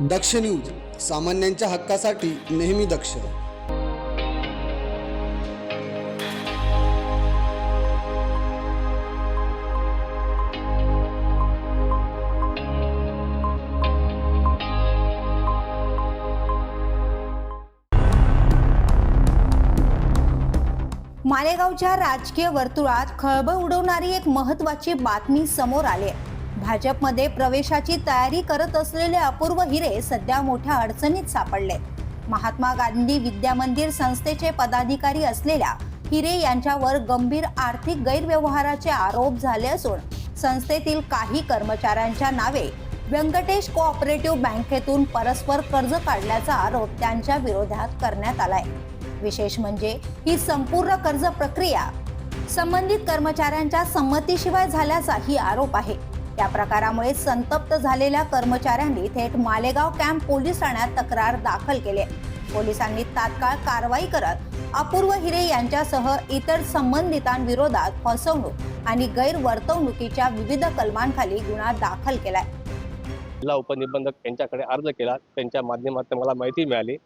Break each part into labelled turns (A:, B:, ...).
A: दक्ष news सामान्यांच्या हक्कासाठी नेहमी दक्ष.
B: मालेगावच्या राजकीय वर्तुळात खळबळ उडवणारी एक महत्वाची बातमी समोर आली आहे. भाजपमध्ये प्रवेशाची तयारी करत असलेले अपूर्व हिरे सध्या मोठ्या अडचणीत सापडले. महात्मा गांधी विद्या मंदिर संस्थेचे पदाधिकारी असलेल्या हिरे यांच्यावर गंभीर आर्थिक गैरव्यवहाराचे आरोप झाले असून संस्थेतील काही कर्मचाऱ्यांच्या नावे व्यंकटेश कोऑपरेटिव्ह बँकेतून परस्पर कर्ज काढल्याचा आरोप त्यांच्या विरोधात करण्यात आलाय. विशेष म्हणजे ही संपूर्ण कर्ज प्रक्रिया संबंधित कर्मचाऱ्यांच्या संमतीशिवाय झाल्याचाही आरोप आहे. या प्रकारामुळे संतप्त झालेल्या कर्मचाऱ्यांनी थेट मालेगाव कॅम्प पोलीस ठाण्यात तक्रार दाखल केली पोलिसांनी तात्काळ कारवाई करत अपूर्व हिरे यांच्यासह इतर संबंधितांविरोधात फसवणूक आणि गैरवर्तवणुकीच्या विविध कलमांखाली गुन्हा दाखल केलाय.
C: जिल्हा उपनिबंधक यांच्याकडे अर्ज केला. त्यांच्या माध्यमातून मला माहिती मिळाली.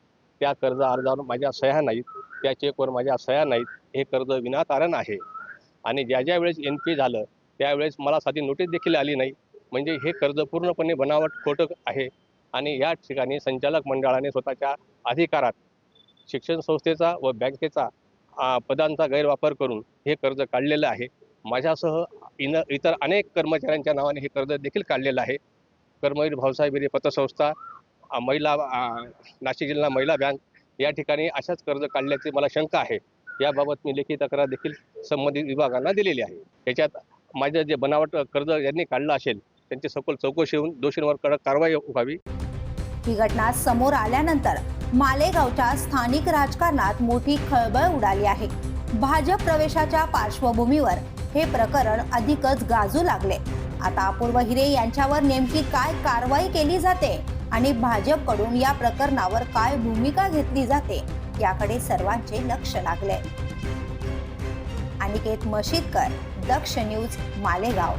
C: त्या कर्ज अर्जावर माझ्या सह्या नाहीत. त्या चेकवर माझ्या सह्या नाहीत. हे कर्ज विनातारण आहे. आणि ज्या ज्या वेळेस एन पी झालं त्यावेळेस मला साधी नोटीस देखील आली नाही. म्हणजे हे कर्ज पूर्णपणे बनावट खोटं आहे. आणि या ठिकाणी संचालक मंडळाने स्वतःच्या अधिकारात शिक्षण संस्थेचा व बँकेचा पदांचा गैरवापर करून हे कर्ज काढलेलं आहे. माझ्यासह इन इतर अनेक कर्मचाऱ्यांच्या नावाने हे कर्ज देखील काढलेलं आहे. कर्मवीर भाऊसाहेब हिरे पतसंस्था महिला नाशिक जिल्हा महिला बँक या ठिकाणी अशाच कर्ज काढल्याची मला शंका आहे. याबाबत मी लेखी तक्रार देखील संबंधित विभागांना दिलेली आहे. त्याच्यात माझं जे बनावट कर्ज यांनी काढलं असेल त्यांची सखोल चौकशी होऊन दोषींवर कडक कारवाई व्हावी.
B: ही घटना समोर आल्यानंतर मालेगावच्या स्थानिक राजकारणात मोठी खळबळ उडाली आहे. भाजप प्रवेशाच्या पार्श्वभूमीवर हे प्रकरण अधिकच गाजू लागले. आता अपूर्व हिरे यांच्यावर नेमकी काय कारवाई केली जाते आणि भाजपकडून या प्रकरणावर काय भूमिका घेतली जाते याकडे सर्वांचे लक्ष लागले. अनिकेत मशीदकर दक्ष न्यूज मालेगाव.